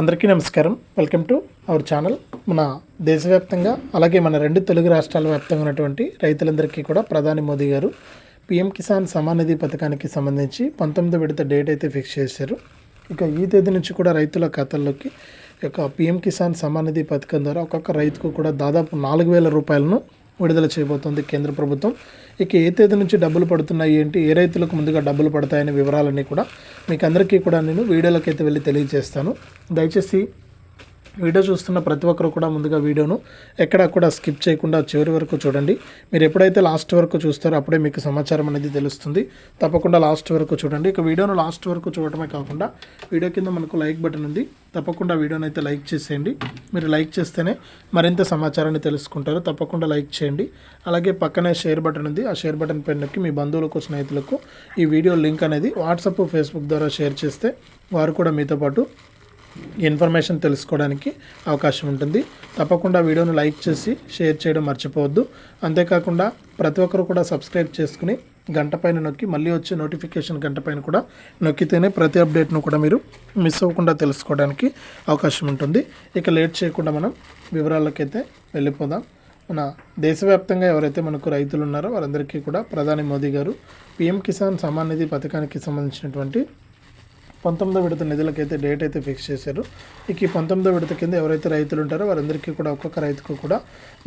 అందరికీ నమస్కారం. Welcome to our channel మన దేశవ్యాప్తంగా అలాగే మన రెండు తెలుగు రాష్ట్రాల వ్యాప్తంగా ఉన్నటువంటి రైతులందరికీ కూడా ప్రధాని మోదీ గారు పీఎం కిసాన్ సమానిధి పథకానికి సంబంధించి పంతొమ్మిది విడత డేట్ అయితే ఫిక్స్ చేశారు. ఇక ఈ తేదీ నుంచి కూడా రైతుల ఖాతాల్లోకి ఈ యొక్క పీఎం కిసాన్ సమానిధి పథకం ద్వారా ఒక్కొక్క రైతుకు కూడా దాదాపు నాలుగు వేల రూపాయలను విడుదల చేయబోతోంది కేంద్ర ప్రభుత్వం. ఇక ఏ తేదీ నుంచి డబ్బులు పడుతున్నాయి ఏంటి? ఏ రైతులకు ముందుగా డబ్బులు పడతాయనే వివరాలన్నీ కూడా మీకు అందరికీ కూడా నేను వీడియోలోకి అయితే వెళ్ళి తెలియజేస్తాను. దయచేసి వీడియో చూస్తున్న ప్రతి ఒక్కరు కూడా ముందుగా వీడియోను ఎక్కడా కూడా స్కిప్ చేయకుండా చివరి వరకు చూడండి. మీరు ఎప్పుడైతే లాస్ట్ వరకు చూస్తారో అప్పుడే మీకు సమాచారం అనేది తెలుస్తుంది. తప్పకుండా లాస్ట్ వరకు చూడండి. ఇక వీడియోను లాస్ట్ వరకు చూడటమే కాకుండా వీడియో కింద మనకు లైక్ బటన్ ఉంది. తప్పకుండా వీడియోని అయితే లైక్ చేసేయండి. మీరు లైక్ చేస్తేనే మరింత సమాచారాన్ని తెలుసుకుంటారు. తప్పకుండా లైక్ చేయండి. అలాగే పక్కనే షేర్ బటన్ ఉంది. ఆ షేర్ బటన్ పైన నొక్కి మీ బంధువులకు స్నేహితులకు ఈ వీడియో లింక్ అనేది వాట్సాప్ ఫేస్బుక్ ద్వారా షేర్ చేస్తే వారు కూడా మీతో పాటు ఇన్ఫర్మేషన్ తెలుసుకోవడానికి అవకాశం ఉంటుంది. తప్పకుండా వీడియోను లైక్ చేసి షేర్ చేయడం మర్చిపోవద్దు. అంతేకాకుండా ప్రతి ఒక్కరు కూడా సబ్స్క్రైబ్ చేసుకుని గంట పైన నొక్కి మళ్ళీ వచ్చే నోటిఫికేషన్ గంట పైన కూడా నొక్కితేనే ప్రతి అప్డేట్ను కూడా మీరు మిస్ అవ్వకుండా తెలుసుకోవడానికి అవకాశం ఉంటుంది. ఇక లేట్ చేయకుండా మనం వివరాలకైతే వెళ్ళిపోదాం. మన దేశవ్యాప్తంగా ఎవరైతే మనకు రైతులు ఉన్నారో వారందరికీ కూడా ప్రధాని మోదీ గారు పిఎం కిసాన్ సమాన్ నిధి పథకానికి సంబంధించినటువంటి పంతొమ్మిదో విడత నిధులకైతే డేట్ అయితే ఫిక్స్ చేశారు. ఇక ఈ పంతొమ్మిదో విడత కింద ఎవరైతే రైతులు ఉంటారో వారందరికీ కూడా ఒక్కొక్క రైతుకు కూడా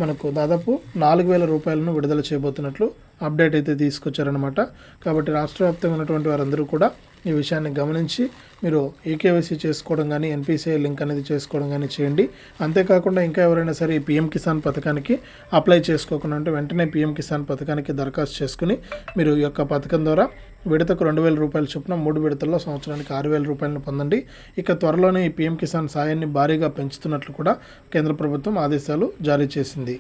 మనకు దాదాపు నాలుగు వేల రూపాయలను విడుదల చేయబోతున్నట్లు అప్డేట్ అయితే తీసుకొచ్చారనమాట కాబట్టి రాష్ట్ర వ్యాప్తంగా ఉన్నటువంటి వారందరూ కూడా ఈ విషయాన్ని గమనించి మీరు ఈకేవైసీ చేసుకోవడం కానీ ఎన్పిసిఐ లింక్ అనేది చేసుకోవడం కానీ చేయండి. అంతేకాకుండా ఇంకా ఎవరైనా సరే ఈ పిఎం కిసాన్ పథకానికి అప్లై చేసుకోకుండా ఉంటే వెంటనే పిఎం కిసాన్ పథకానికి దరఖాస్తు చేసుకుని మీరు ఈ యొక్క పథకం ద్వారా విడతకు రెండు వేల రూపాయల చొప్పున మూడు విడతల్లో సంవత్సరానికి ఆరు వేల రూపాయలను పొందండి. ఇక త్వరలోనే ఈ పీఎం కిసాన్ సాయాన్ని భారీగా పెంచుతున్నట్లు కూడా కేంద్ర ప్రభుత్వం ఆదేశాలు జారీ చేసింది.